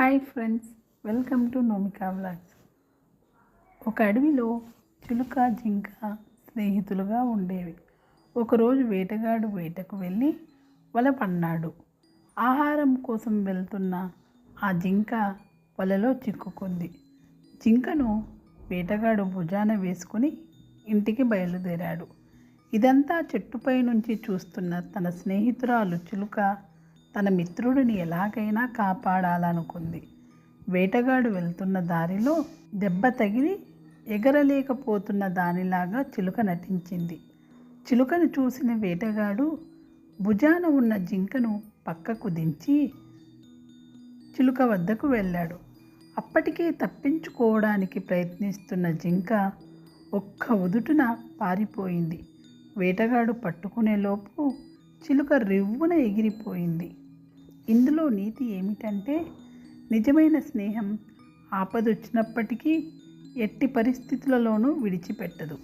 Hi friends welcome to Nomika vlogs. ఒక అడవిలో చిలుక జింక స్నేహితులుగా ఉండేవి. ఒకరోజు వేటగాడు వేటకు వెళ్ళి వల పన్నాడు. ఆహారం కోసం వెళ్తున్న ఆ జింక వలలో చిక్కుకుంది. జింకను వేటగాడు భుజాన వేసుకుని ఇంటికి బయలుదేరాడు. ఇదంతా చెట్టుపై నుంచి చూస్తున్న తన స్నేహితురాలు చిలుక తన మిత్రుడిని ఎలాగైనా కాపాడాలనుకుంది. వేటగాడు వెళ్తున్న దారిలో దెబ్బ తగిలి ఎగరలేకపోతున్న దానిలాగా చిలుక నటించింది. చిలుకను చూసిన వేటగాడు భుజాన ఉన్న జింకను పక్కకు దించి చిలుక వద్దకు వెళ్ళాడు. అప్పటికే తప్పించుకోవడానికి ప్రయత్నిస్తున్న జింక ఒక్క ఉదుటున పారిపోయింది. వేటగాడు పట్టుకునేలోపు చిలుక రివ్వున ఎగిరిపోయింది. ఇందులో నీతి ఏమిటంటే నిజమైన స్నేహం ఆపదొచ్చినప్పటికీ ఎట్టి పరిస్థితులలోనూ విడిచిపెట్టదు.